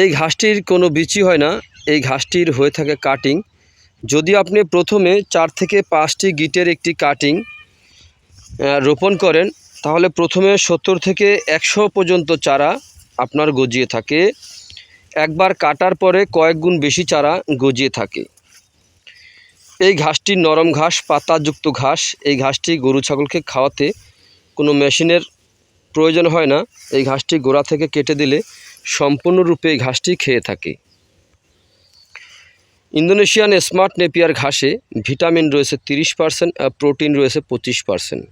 এই ঘাসটির কোনো বিচি হয় না। এই ঘাসটির হয়ে থাকে কাটিং যদি আপনি প্রথমে চার থেকে পাঁচটি গিটের একটি কাটিং রোপণ করেন, তাহলে প্রথমে সত্তর থেকে একশো পর্যন্ত চারা আপনার গজিয়ে থাকে। একবার কাটার পরে কয়েক গুণ বেশি চারা গজিয়ে থাকে। এই ঘাসটি নরম ঘাস, পাতাযুক্ত ঘাস। এই ঘাসটি গরু ছাগলকে খাওয়াতে কোনো মেশিনের প্রয়োজন হয় না। এই ঘাসটি গোড়া থেকে কেটে দিলে সম্পূর্ণরূপে ঘাসটি খেয়ে থাকে। ইন্দোনেশিয়ান স্মার্ট নেপিয়ার ঘাসে ভিটামিন রয়েছে তিরিশ পার্সেন্ট প্রোটিন রয়েছে পঁচিশ পার্সেন্ট।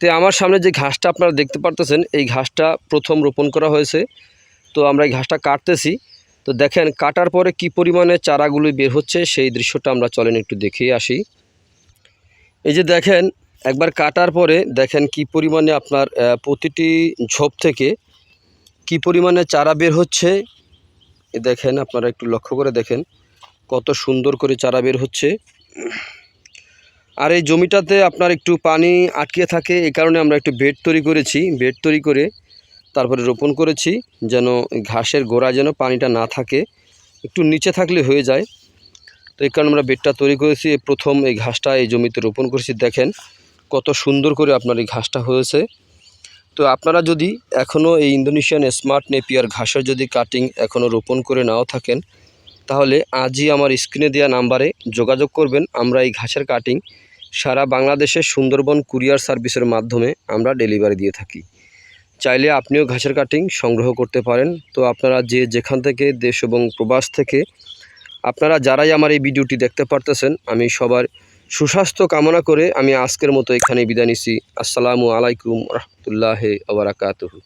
তো আমার সামনে যে ঘাসটা আপনারা দেখতে পারতেছেন, এই ঘাসটা প্রথম রোপণ করা হয়েছে। তো আমরা এই ঘাসটা কাটতেছি। তো দেখেন, কাটার পরে কি পরিমাণে চারাগুলি বের হচ্ছে সেই দৃশ্যটা আমরা চলেন একটু দেখেই আসি। এই যে দেখেন, একবার কাটার পরে দেখেন কি পরিমাণে আপনার প্রতিটি ঝোপ থেকে কি পরিমাণে চারা বের হচ্ছে? দেখেন, আপনারা একটু লক্ষ্য করে দেখেন কত সুন্দর করে চারা বের হচ্ছে। আর এই জমিটাতে আপনার একটু পানি আটকে থাকে, এই কারণে আমরা একটু বেড তৈরি করেছি। বেড তৈরি করে তারপরে রোপণ করেছি, যেন ঘাসের গোড়া যেন পানিটা না থাকে, একটু নিচে থাকলে হয়ে যায়। তো এই কারণে আমরা বেডটা তৈরি করেছি প্রথম এই ঘাসটা এই জমিতে রোপণ করেছি। দেখেন কত সুন্দর করে আপনার এই ঘাসটা হয়েছে। তো আপনারা যদি এখনও এই ইন্দোনেশিয়ান স্মার্ট নেপিয়ার ঘাসের যদি কাটিং এখনও রোপণ করে নাও থাকেন, তাহলে আজই আমার স্ক্রিনে দেওয়া নাম্বারে যোগাযোগ করবেন। আমরা এই ঘাসের কাটিং সারা বাংলাদেশে সুন্দরবন কুরিয়ার সার্ভিসের মাধ্যমে আমরা ডেলিভারি দিয়ে থাকি। চাইলে আপনিও ঘাসের কাটিং সংগ্রহ করতে পারেন। তো আপনারা যে যেখান থেকে দেশ এবং প্রবাস থেকে, আপনারা যারাই আমার এই ভিডিওটি দেখতে পারতেছেন, আমি সবার সুস্বাস্থ্য কামনা করে আমি আজকের মতো এখানে বিদায় নিছি আসসালামু আলাইকুম রহমতুল্লাহ আবরাকাতহু